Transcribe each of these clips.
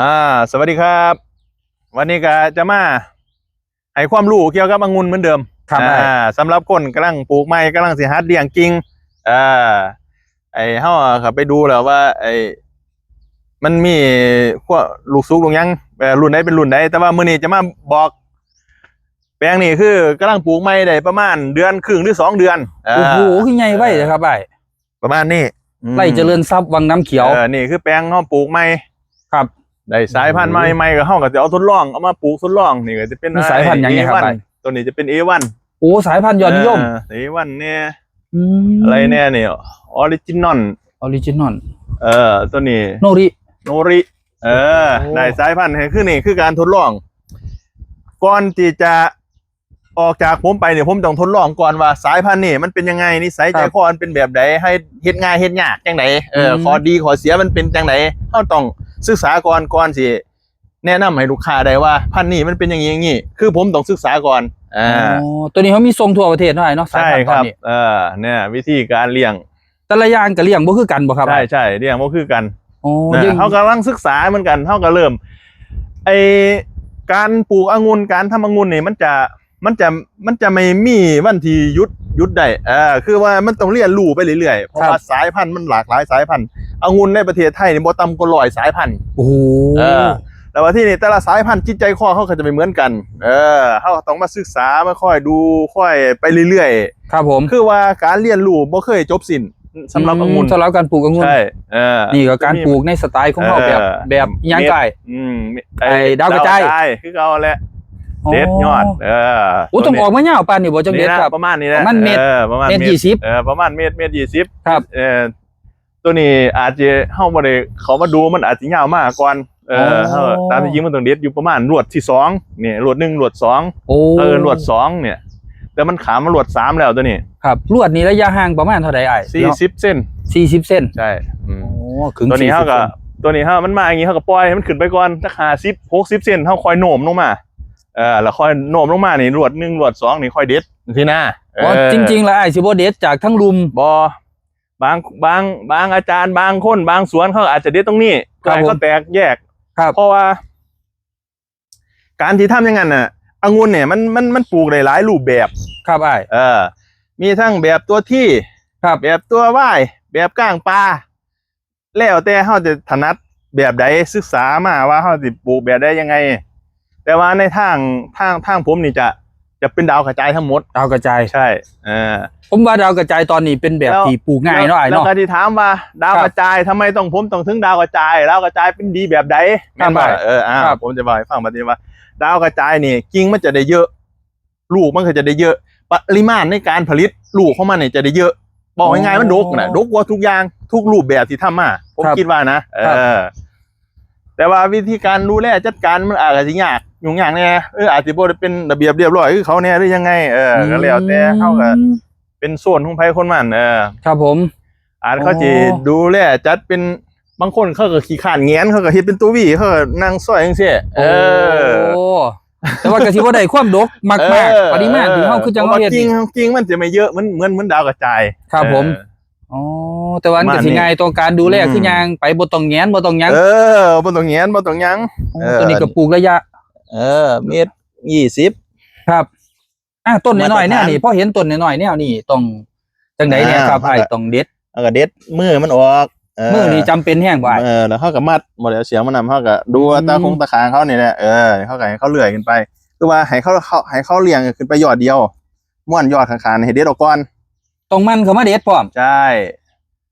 อ่า สวัสดีครับ วันนี้ก็จะมาให้ความรู้เกี่ยวกับองุ่นเหมือนเดิมครับอ่าสำหรับคนกำลังปลูกไม้กำลังสิฮัดเลี้ยงกิ่งอ่าไอ้เฮาครับไปดูแล้วว่า ไอ้มันมีพวกลูกซุกลูกหยังเอ่อรุ่นใดเป็นรุ่นใดแต่ว่ามื้อนี้จะมาบอกแปลงนี้คือกำลังปลูกไม้ได้ประมาณเดือนครึ่งหรือสองเดือนอ่าโอ้โหคือไงไว้เลยครับไอ้ประมาณนี้อืมไร่เจริญทรัพย์วังน้ำเขียวเออนี่คือแปลงเฮาปลูกไม้ครับ ได้สายพันธุ์ใหม่ๆก็เฮาก็จะเอาทดลองเอามาปลูกทดลองนี่ก็จะเป็นมีสายพันธุ์หยังไงครับ A1 ไปตัวนี้จะเป็น A1 โอ้สายพันธุ์ยอดนิยมเออ A1 เนี่ยมอะไรเนี่ยนี่ออริจินอลออริจินอลเออตัวนี้โนริ โนริ เออโอ้ ได้สายพันธุ์ให้คือนี่คือการทดลอง ก่อนที่จะออกจากผมไปเนี่ยผมต้องทดลองก่อนว่าสายพันธุ์นี่มันเป็นยังไงนิสัยใจคอมันเป็นแบบใดให้เฮ็ดง่ายเฮ็ดยากจังไดเออข้อดีข้อเสียมันเป็นจังไดเฮาต้อง ศึกษาก่อนก่อนสิแนะนำให้ลูกค้าได้ว่าพันธุ์นี้มันเป็นอย่างนี้อย่างนี้คือผมต้องศึกษาก่อนอ่าอ๋อตัวนี้เขามีทรงทั่วประเทศเท่าไหร่เนาะสายใช่พันธุ์ตอนครับนี้เออเนี่ยวิธีการเลี้ยงแต่ละอย่างก็เลี้ยงบ่คือกันบ่ครับใช่ใช่เลี้ยงก็คือกันโอ้นะยังเขากำลังศึกษาเหมือนกันเขาก็เริ่มไอการปลูกองุ่นการทำองุ่นนี่มันจะ มันจะมันจะไม่มีวันที่หยุดหยุดได้เออคือว่ามันต้องเรียนรู้ไปเรื่อยๆเพราะว่าสายพันธุ์มันหลากหลายสายพันธุ์องุ่นในประเทศไทยนี่บ่ต่ำกว่าร้อยสายพันธุ์โอ้โหเออแต่ว่าที่นี่แต่ละสายพันธุ์จิตใจคอเขาก็จะไม่เหมือนกัน เออเขาก็ต้องมาศึกษามาค่อยดูค่อยไปเรื่อยครับผมๆคือว่าการเรียนรู้บ่เคยจบสิ้นสำหรับองุ่นสำหรับการปลูกองุ่นใช่เออนี่ก็การปลูกในสไตล์ของเราแบบเออแบบอิหยังไก่อืมไอ้ดาวกระจายคือเขาแหละ เด็ดยอด เออโอ้ต้องออกมาเงาวปานนี่บ่จังเด็ดนี่นะครับประมาณนี้นะประมาณเมตรออประมาณเมตรยี่สิบเออประมาณเมตรเมตรยี่สิบครับเออตัวนี้อาจจะเข้ามาเลยเขามาดูมันอาจจะยาวมากก่อนเอออ๋อเออตามที่จริงมันต้องเด็ดอยู่ประมาณรวดที่สองเนี่ยรวดหนึ่งรวดสองโอ้เออรวดสองเนี่ย แต่มันขามมารวดสามแล้วตัวนี้ ครับลวดนี้ระยะห่างประมาณเท่าใดไอ้สี่สิบเส้นสี่สิบเส้นใช่อืมโอ้ถึงตัวนี้40เขาก็ส้นตัวนี้เขามันมาอย่างนี้เขาก็ปล่อยให้มันขึ้นไปก่อนสักหาสิบหกสิบเซนเขาคอยโหน่มลงมา เออแล้วค่อยโหน่มลงมานี่รวดหนึ่งรวดสองนี่ค่อยเด็ดที่หน้าอ๋อจริงๆแล้วไอ้สิบ่เด็ดจากทั้งลุมๆบอบางบางบางอาจารย์บางคนบางสวนเขาอาจจะเด็ดตรงนี้ครับให้เขาแตกแยกครับเพราะว่า การที่ทำอย่างนั้นน่ะองุ่นเนี่ยมันมันมันปลูกได้หลายรูปแบบครับไอ้เออ มีทั้งแบบตัวที่ครับแบบตัวว่ายแบบก้างปลาแล้วแต่เขาจะถนัดแบบใดศึกษามาว่าเขาจะปลูกแบบใดยังไง แต่ว่าในทางทางทางผมนี่จะจะเป็นดาวกระจายทั้งหมดดาวกระจายใช่เออผมว่าดาวกระจายตอนนี้เป็นแบบแล้วที่ปลูกง่ายเนาะไอ้แล้วเนาะก็ที่ถามว่าดาวครับกระจายทำไมต้องผมต้องถึงดาวกระจายดาวกระจายเป็นดีแบบใดแม่นบ่ครับเอออ่าครับผมจะบอกให้ฟังมาทีว่า ดาวกระจายนี่กิ่งมันจะได้เยอะ ลูกมันก็จะได้เยอะ ปริมาณในการผลิตลูกของมันเนี่ยจะได้เยอะ บอกง่ายๆมันดกนะดกกว่าทุกอย่างทุกรูปแบบที่ทำมาผมครับคิดว่านะเอครับอแต่ว่าวิธีการดูแลจัดการมันอาจจะยาก ยุ่งยากแน่เอออาจจะบ่ได้เป็นระเบียบเรียบร้อยคือเขาแน่หรือยังไงเออก็แล้วแต่เขาก็อืมเป็นโซนของไผคนมันเออครับผม อาจเขาจะอ๋อดูแลจัดเป็นบางคนเขาก็ขี้ขานเงียนเขาก็เฮ็ดเป็นตัววีเขาก็นั่งซอยจังซี่เออโอ้แต่ว่ากะสิบ่ได้ความดกมากมากเออปริมาณถึงเฮาคือจังพระเฮาว่าเฮ็ดจริงนี่จริงมันจะไม่เยอะเหมือนเหมือนเหมือนดาวกระจายครับผมเอออ๋อแต่ว่ามันก็สิง่ายต่อการดูแลอืมคือหยังไปบ่ต้องแง้นบ่ต้องหยังเออบ่ต้องเงียนบ่ต้องหยังเออตัวนี้ก็ปลูกระยะ เออ เมตรยี่สิบ ครับ อะต้นน้อยๆเนี่ยมาตรฐานนี่พอเห็นต้นน้อยๆเนี่ยนี่ต้องจังไดเนี่ยอ่าครับครับไอ้ต้องเด็ดแล้วก็เด็ดมือมันออกเมือนี่จำเป็นแห้งบ่ไอ้เออแล้วเขาก็มัดหมดแล้วเสียงมันนำเขาก็ดูว่าอืมตาคงตาคางเขาเนี่ยแหละเออเขาก็ให้เขาเลื่อยขึ้นไปคือว่าให้เขาเขาให้เขาเลี้ยงขึ้นไปยอดเดียวม้วนยอดข้างๆให้เด็ดออกก่อนต้องมันเข้ามาเด็ดพร้อมใช่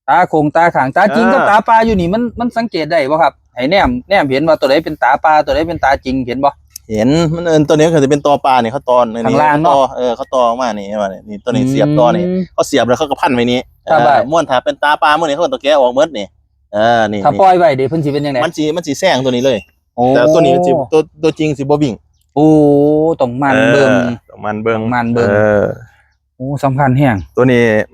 ตาโคงตาขางตาจริงเออกับตาปลาอยู่นี่มันมันสังเกตได้บ่ครับให้แนมแนมเห็นว่าตัวไหนเป็นตาปลาตัวไหนเป็นตาจริงเห็นบ่ เห็นมันเอินตัวนี้ก็จะเป็นตอปลาเนี่ยเขาตอนในนี้ข้างล่างเขาตอเนาะเออเขาตอออกมานี่มาเนี่ยนี่ตัวนี้เสียบตอนี่มเขาเสียบแล้วเขาก็พันไว้นี้ครับเออได้ม้วนถ้าเป็นตาปลาม้วนนี้เขาก็ตัวแกะออกเมดนี่เออนี่ถ้านี่ปล่อยไว้เดี๋ยวเพิ่นสิเป็นยังไงมันสีมันสีแซงตัวนี้เลย โอ้แต่ตัวนี้มันสิตัวตัวจริงสิบ่วิ่งโอ้ต้องมันเบิ่งออต้องมันเบิ่งต้องมันเบิ่งเออโอ้สำคัญแห้งตัวนี้ครับ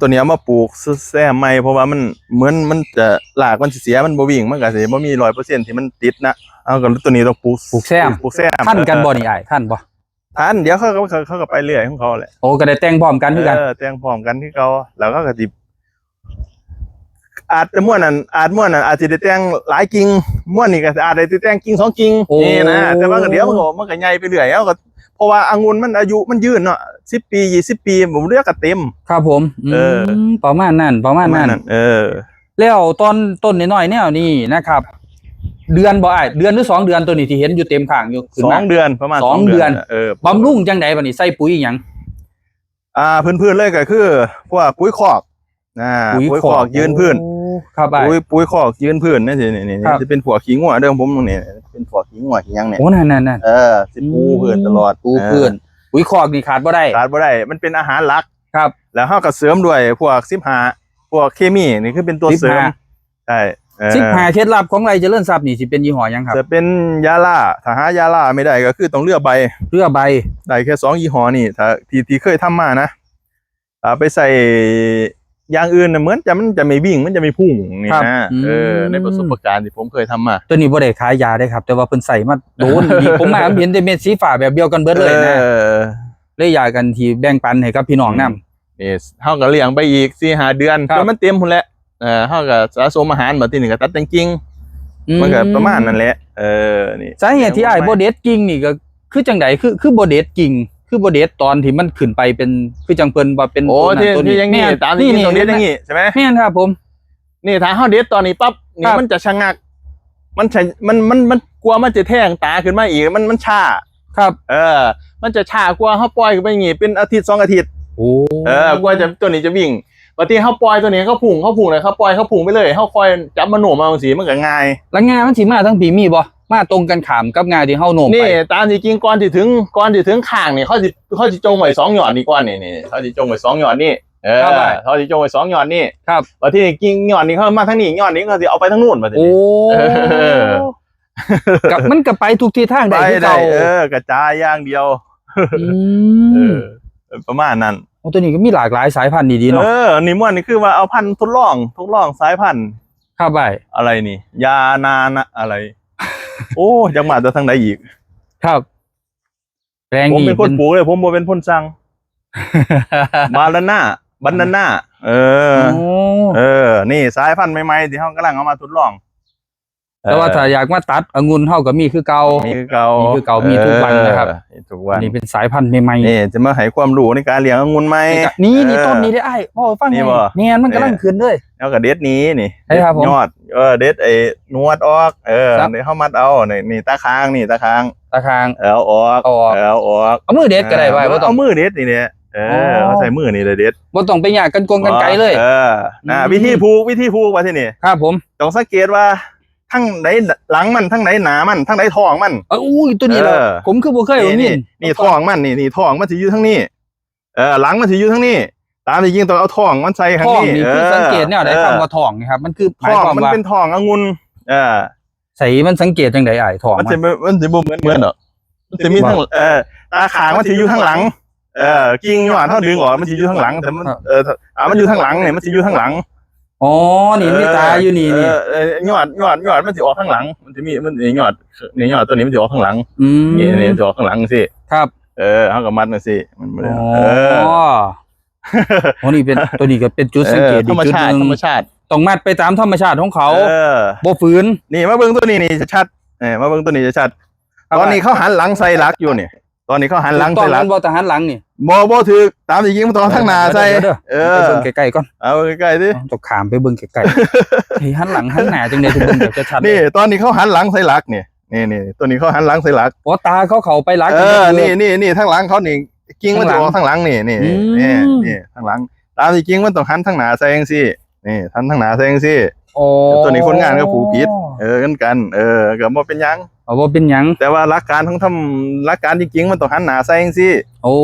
ตัวนี้เอามาปลูกแซมใหม่เพราะว่ามันเหมือนมันจะหลากมันสิเสียมันบ่วิ่งมันก็สิบ่มี100%ที่มันติดนะเอาก็ตัวนี้ต้องปลูกปลูกแซมปลูกแซมท่านกันบ่นี่ไอ้ท่านบ่ท่านเดี๋ยวเขาก็เขาเขาก็ไปเรื่อยของเขาแหละโอ้ก็ได้แต่งพร้อมกันคือกันเออแต่งพร้อมกันที่เขาแล้วก็กระติบ อาจจะม่วนนั่นอาจม่วนนั่นอาจจะได้แต่งหลายกิ่งม่วนนี่ก็อาจจะได้แต่งกิ่งสองกิ่งโอ้ นี่นะแต่ว่าก็เดี๋ยวมันก็มันก็ใหญ่ไปเรื่อยแล้วก็เพราะว่าองุ่นมันอายุมันยืนเนาะสิบปียี่สิบปีผมเรียกก็เต็ม ครับผมเออมประมาณนั้นประมาณนั้นเออ แล้วตอนต้นน้อยๆแนวนี้นะครับ เดือนบ่อ้ายเดือนหรือสองเดือนตัวนี้ที่เห็นอยู่เต็มข้างอยู่ขึ้นสอมา งเดือนประมาณสองเดือน เออบำรุงจังไดบัดนี้ใส่ปุ๋ยอิหยัง อ่าพื้นๆเลยก็คือพวกปุ๋ยคอกอ่าปุ๋ยคอกยืนพื้น โอ้ ครับอ้ายปุ๋ยปุ๋ยคอกยืนพื้นนี่สินี่นี่ครับจะเป็นพวกขี้งัวเดิมผมตรงนี้เป็นพวกขี้งัวขี้หยังเนี่ยโอ้นั่นนั่นนั่นเออสิปูพื้นตลอดปูพื้นปุ๋ยคอกนี่ขาดบ่ได้ขาดบ่ได้มันเป็นอาหารหลักครับ แล้วเฮาก็เสริมด้วยพวกสิบหาพวกเคมีนี่คือเป็นตัวเสริม15ใช่เออสิบหาเคล็ดลับของไรเจริญทรัพย์นี่สิเป็นยี่ห้อหยังครับ จะเป็นยาล่าถ้าหายาล่าไม่ได้ก็คือต้องเลือกใบเรือใบได้แค่สองยี่ห้อนี่ถ้าที่ที่เคยทำมานะอ่าไปใส่ อย่างอื่นน่ะเหมือนจะมันจะไม่วิ่งมันจะไม่พุ่งนี่ครับนะอืมเออในประสบการณ์ที่ผมเคยทำมาตัวนี้บ่ได้ขายยาได้ครับ แต่ว่าเพิ่นใส่มาโดนนี่ผมมาเห็นแต่เม็ดสีฟ้าแบบเดียวกันเบิดเลยนะออเลยอยากกันที่แบ่งปันให้กับพี่น้องนํ นี่เฮาก็เลี้ยงไปอีกสี่หาเดือนครับ จนมันเต็มพุ่นแหละเออเฮาก็สะสมอาหารมาที่นี่ก็ตัดแต่งกิ่งอืมันก็ประมาณนั้นแหละเออนี่ สาเหตุที่อ้ายบ่เด็ดกิ่งนี่ก็คือจังไดคือคือบ่เด็ดกิ่ง คือบ่เด็ดตอนที่มันขึ้นไปเป็นคือจังเพิ่นว่าเป็นโอ้ตัวนั้นที่ตัวที่อยังงี้แม่ตามที่กินตรงนี้อย่างงี้ใช่ไหมแม่นครับผม นี่ถ้าเฮาเด็ดตอนนี้ปั๊บคนี่รับมันจะชะงัก มันจะมันมันมันกลัวมันจะแทงตาขึ้นมาอีกมันมันชาครับ เออ มันจะชากว่าเฮาปล่อยไปอย่างงี้เป็นอาทิตย์สองอาทิตย์โอ้เออกว่าจะตัวนี้จะวิ่งปกติเฮาปล่อยตัวนี้เขาพุ่งเขาพุ่งเลยเขาปล่อยเขาพุ่งไปเลยเฮาคอยจับมันโหนมมาจังซี่มันก็ง่าย แล้วงานมันสิมาทั้งปีมีบ่ มาตรงกันขามกับงานที่เฮาโน้มนี่ไปตามที่จริงก่อนที่ถึงก่อนที่ถึงข้างนี่เขาสิเขาสิจงไว้สองหยอดนี่ก่อนนี่นี่เขาสิจงไว้สองหยอดนี่เออครับผม เขาสิจงไว้สองหยอดนี่ครับว่าที่จริงหยอดนี่เขามาทางนี้หยอดนี้เขาสิเอาไปทางนู้นมาทีโอ้นี้เออ กับมันก็ไปทุกที่ทางไปได้คือได้เก่าเออกระจายอย่างเดียวอืเอมอประมาณนั้น โอ้ตัวนี้ก็มีหลากหลายสายพันธุ์ดีๆเนาะเออนี่ม่วนนี่คือว่าเอาพันธุ์ทดลองทดลองสายพันธุ์ครับไปอะไรนี่ ยานานะอะไร โอ้ยังมาจะทางไหนอีก ครับแปลงผมนี้เป็นคนปลูกเลย ผมบ่เป็นคนสั่งบาลาน่าบันนาน่าเออ โอ้ เออ นี่สายพันธุ์ใหม่ๆที่เขากำลังเอามาทดลอง แต่ว่าถ้าอยากมาตัดองุ่นเฮาก็มีคือเก่ามีคือเก่ามีคือเก่ามีทุกวันนะครับเออมีทุกวันนี่เป็นสายพันธุ์ใหม่นี่จะมาให้ความรู้ในการเลี้ยงองุ่นไหมๆนี่นี่เออต้นนี้ได้อ้ายพ่อฟังนี่ไงบ่เนี่ยมันกำลังขึ้นเลยแล้วก็เด็ดนี้นี่ใช่ครับผมยอดเออเด็ดไอ้หนวดออกเออครับเดี๋ยวเข้ามัดเอานี่นี่ตาค้างนี่ตาค้างตาคางเอาออกเอาออกเอาออกเอามือเด็ดก็ได้ไว้บ่ต้องเอามือเด็ดนี่เนี่ยเอออเขาใช้มือนี่เลยเด็ดบ่ต้องไปยากกันกงกันไกลเลย เออนะอืมวิธีผูกวิธีผูกว่าที่นี่ครับผมต้องสังเกตว่า ทั้งไหนหลังมันทั้งไหนหนามันทั้งไหนท้องมันเอออุ้ยตัวนี้เหรอเออผมคือบ่เคยนี่เห็นนี่นี่ท้องมันนี่นี่ท้องมันสิอยู่ทั้งนี้เออหลังมันสิอยู่ทั้งนี้ตามที่จริงต้องเอาท้องมันใส่ข้างท้องนี้นี่คือสังเกตแนวไหนออคำว่าท้องนี่ครับ มันคือหมายท้องความมันว่าเป็นท้ององุ่นเออใส่มันสังเกตจังไดอ้ายท้องมันมัจะนบ่มันจะบ่เหมือนเหมือนเหรอมันจะมีทั้งเออตาขางมันสิอยู่ข้างหลัง เออกิ่งยอดเท่าดึงออกมันสิอยู่ข้างหลังแต่มันเอออ่ามันอยู่ข้างหลังเนี่ยมันสิอยู่ข้างหลัง อ๋อนี่มีตาอยู่นี่นี่เออเออยอดยอดยอดมันสิออกข้างหลัง มันจะมีมันนี่ยอดนี่ยอดตัวนี้มันสิออกข้างหลังอืมนี่นี่มันสิออกข้างหลังสิครับเออเฮาก็มัดมันสิมันบ่ได้อ๋อเออโอ้นี่เป็นตัวนี้ก็เป็นจุดสังเกตธรอีรมกจุดชาหตินึงธรรมชาติต้องมัดไปตามธรรมชาติของเขาเออบ่ฝืน นี่มาเบิ่งตัวนี้นี่จะชัดเออมาเบิ่งตัวนี้จะชัดตอนนี้เขาหันหลังใส่หลักอยู่นี่ ตอนนี้เขาหันหลังตอใส่นหลันั้กนบ่ทหารหลังนี่บ่บ่ถือตามที่ยิงมันต้องทั้งหน้าใส่ เดี๋ยวๆเอไปอเบิ่งใกล้ๆก่อนเอาใกล้ๆสิต้องขามไปเบิ่งใกล้ๆเฮ้ยหันหลังหันหน้าจังได๋ถึงเบิ่งแบบชัดๆนี่ ตอนนี้เขาหันหลังใส่หลักนี่นี่นี่ตัวนี้เขาหันหลังใส่หลักอ๋อตาเขาเข้าไปรักเออจังนี่เลยนี่นี่ทั้งหลังเขานี่กิ้งมันจะออกทั้งหลังนี่นี่อืม นี่นี่ทั้งหลัง ตามที่กิ้งมันต้องหันทั้งหน้าใส่จังซี่นี่หันทั้งหน้าใส่จังซี่โอ้ตัวนี้คนงานก็ผูกผิด เออกันกัน เออก็บ่เป็นหยังเอาบ่เป็นหยัง แต่ว่าหลักการของทำหลักการจริงๆมันต้องหันหน้าใส่จังซี่ โอ้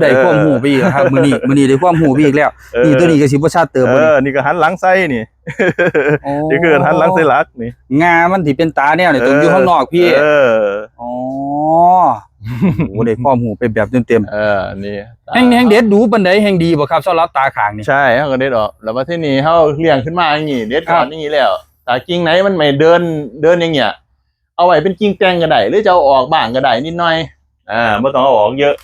ได้ความหูไปอีกแล้วครับมื้อนี้มื้อนี้ได้ความหูไปอีกแล้วเออนี่ตัวนี้ก็สิบ่ชัดเติบเอบ่นี่อนี่ก็หันหลังใส่นี่โอ้นี่คือหันหลังใส่หลักนี่งามันที่เป็นตาแนวนี่ต้องอยู่ข้างนอกพี่เออ อ๋อโอ้ได้ความหูไปแบบเต็มเออ นี่ๆแห่งแห่งเด็ดดูปานใดแห่งดีบ่ครับสำหรับตาข้างนี่ ใช่เขาก็เด็ดออก แล้วว่าที่นี่เขาเลี้ยงขึ้นมาอย่างงี้เด็ดก่อครันบอย่างงี้แล้ว แต่กิ่งไหนมันไม่เดินเดินอย่างเงี้ยเอาไว้เป็นกิ่งแตงก็ได้หรือจะเอาออกบ้างก็ได้นิดหน่อยอ่าไม่ต้องเอาออกเยอะ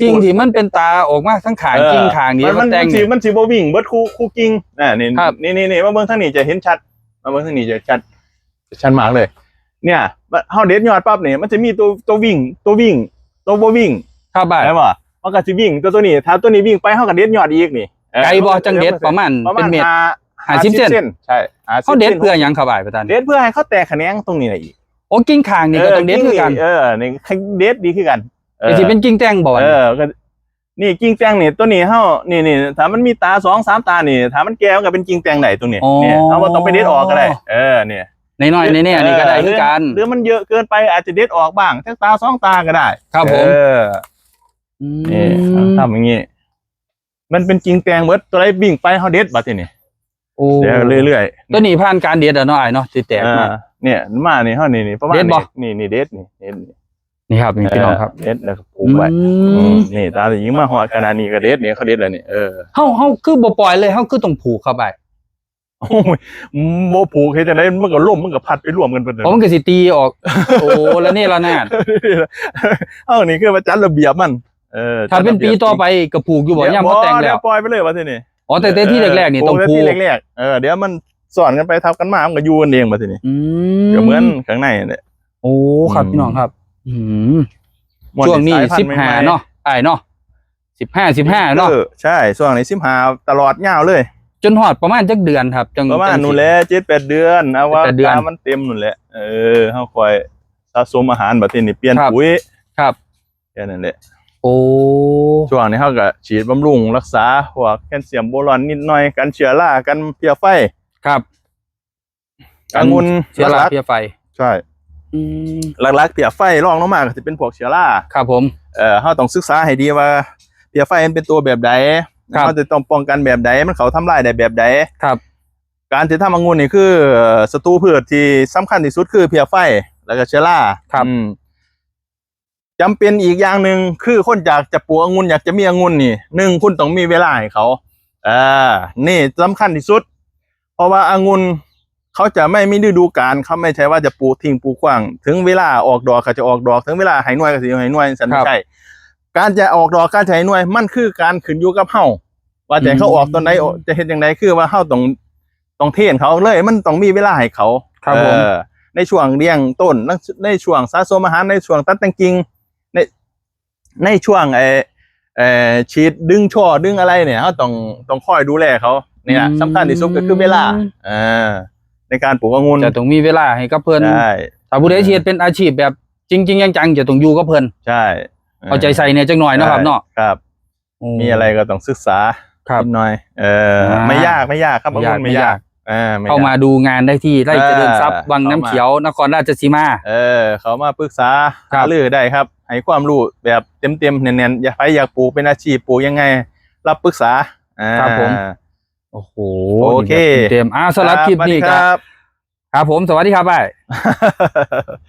กิ่งที่มันเป็นตาออกมาทั้งขางเออกิ่งขางนี้มันมัมันนแต่งมันสิมันสิบ่วิ่งเบิดคู่คู่กิ่งอ่านี่ครับนี่นี่นี่มาเบิ่งทางนี้จะเห็นชัดมาเบิ่งทางนี้จะชัดชัดมากเลย เนี่ยเฮาเด็ดยอดปั๊บเนี่ยมันจะมีตัวตัววิ่ง ตัววิ่ง ตัวบ่วิ่งครับบ่ายใช่ป่ะมันก็สิวิ่งตัวตัวนี้ถ้าตัวนี้วิ่งไปเฮาก็เด็ดยอดอีกนี่เออไกลบ่จังเด็ดประมาณประมาเป็ณนเมตร ห้าห้าสิบเซนใช่50เขาเด็ดซนเพื่อหยังครับบ่ายประธานเด็ดเพื่อให้เขาแตกแขนงตรงนี้น่ะอีกโอ้กิ่งขางนี่ก็ต้องเด็ดคือกันเออนี่เด็ดดีคือกันเออไอ้ที่เป็นกิ่งแต่งบ่วะเออก็นี่กิ่งแตงนี่ตัวนี้เฮานี่นี่ถ้ามันมีตาสองสามตานี่ถ้ามันแก่มันก็เป็นกิ่งแตงไหนตรงนี้เนี่ยเอาว่าต้องไปเด็ดออกก็ได้เออเนี่ยน้อยๆแน่ๆนี่ก็ได้คือกันหรือมันเยอะเกินไปอาจจะเด็ดออกบ้างทั้งตาสองตาก็ได้ ครับผมเอออืนี่มทำอย่างงี้มันเป็นกิ่งแตงเบิดตัวไรวิ่งไปเฮาเด็ดบัดทีนี้ โอ้เดี๋ยวเรื่อยๆตัวนี้ผ่านการเด็ดอะเนาะไอ้เนาะสิแตกมา อ่าเนี่ยมานี่เฮานี่นี่ประมาณเด็ดบ่ นี่นี่เด็ดนี่เด็ดนี่นี่ครับนี่พี่น้องครับเด็ดแล้วก็ปลูกไว้อือืมมนี่ตาสิยิงมาหอดขนาดนี้ก็เด็ดเนี่ยเขาเด็ดแล้วนี่เออเฮาเฮาคือบ่ปล่อยเลยเฮาคือต้องผูกเข้าไปโอ้ยโมผูกเฮ็ดจังไดมันก็ล่มมันก็พัดไปรวมกันเบิดเลย เพราะมันก็สิตีออก โอ้แล้วนี่ละนาดเอ้านี่คือว่าจัดระเบียบมัน เออถ้าเป็นปีต่อไปก็ผูกอยู่บ่ยามบ่แต่งเดี๋แล้ยวปล่อยไปเลยว่าทีนี้ อ๋อแต่แต่ที่แรกๆนี่ต้องโแต่ผูที่กแรกๆเออเดี๋ยวมันสอนกันไปทับกันมามันก็อยู่กันเองว่าทีนี้อืก็เหมือนข้างในเนี่ย โอ้ครับอืมพี่น้องครับ อืมม่ช่วงนี้สยพัสิธุ์บใม่ห้าๆเนาะไอ้เนาะสิบห้าสิบห้าเนาะออใช่ช่วงนี้สิบห้าตลอดยาวเลยจนหอดประมาณจักเดือนครับ จังประมาณจังสิ นู่นแหละเจ็ดแปดเดือนเอาว่าเจ็ดแปดเดือนตามันเต็มนู่นแหละเออเฮาคอยสะสมอาหารบัดทีนี้เปลี่ยนครับ ปุ๋ยครับแค่นั้นแหละโอ้ช่วงนี้เขาก็ฉีดบำรุงรักษาพวกแคลเซียมโบรอนนิดหน่อยกันเชื้อรากันเพียไฟครับองุ่นเชื้อราหลักเพียไฟๆใช่อืมหลักๆเพียไฟรองลงมาก็จะเป็นพวกเชื้อราครับผมเอ่อเขาต้องศึกษาให้ดีว่าเพียไฟมันเป็นตัวแบบใดครับเขาจะต้องป้องกันแบบใดมันเขาทำลายได้แบบใดครับการที่ทำองุ่นนี่คือเอ่อศัตรูพืชที่สำคัญที่สุดคือเพียไฟ แล้วก็เชื้อราครับอืม จำเป็นอีกอย่างหนึ่งคือคนอยากจะปลูกองุ่นอยากจะมีองุ่นนี่หนึ่งคุณต้องมีเวลาให้เขาอ่านี่สำคัญที่สุด เพราะว่าองุ่นเขาจะไม่มีฤดูกาลเขาไม่ใช่ว่าจะปลูกทิ้งปลูกขว้าง ถึงเวลาออกดอกเขาจะออกดอก ถึงเวลาให้หน่วยก็สิให้หน่วยสันครับไม่ใช่การจะออกดอกการจะให้หน่วย มันคือการขึ้นอยู่กับเฮาว่าแต่เขาออกตอนไหนจะเห็นอย่างไรคือว่าเฮาต้องต้องเทรนเขาเลย มันต้องมีเวลาให้เขาครับผมเออในช่วงเลี้ยงต้นในช่วงสะสมอาหารในช่วงตัดแต่งกิ่ง ในในช่วงไอเอ่อฉีดดึงช่อดึงอะไรเนี่ยเขาต้องต้องคอยดูแลเขาเนี่ยอืมสำคัญที่สุดก็คือเวลาอ่าในการปลูกองุ่นจะต้องมีเวลาให้กับเพิ่นใช่ถ้าผู้ใดเชียดเป็นอาชีพแบบจริงๆจังๆจะต้องอยู่กับเพิ่นใช่เอาใจใส่เนี่ยจังหน่อยเนาะครับเนาะครับโอ้มีอะไรก็ต้องศึกษาครับนิดหน่อย เอออ่าไม่ยากไม่ยากครับไม่องุ่ยากนไม่ไม่ยายากกเออไม่ยากเข้ามาดูงานได้ที่ไร่เจริญทรัพย์เออวังน้ำเข้ามาเขียวนครราชสีมา เออ เขามาปรึกษาครับหารือได้ครับ ให้ความรู้แบบเต็มๆเน้นๆอยากใครอยากปลูกเป็นอาชีพปลูกยังไง รับปรึกษาอ่าครับผมโอ้โหโอเคเต็มๆอ่าสำหรับคลิปนี้สวัสดีก็ครับ ครับผมสวัสดีครับไป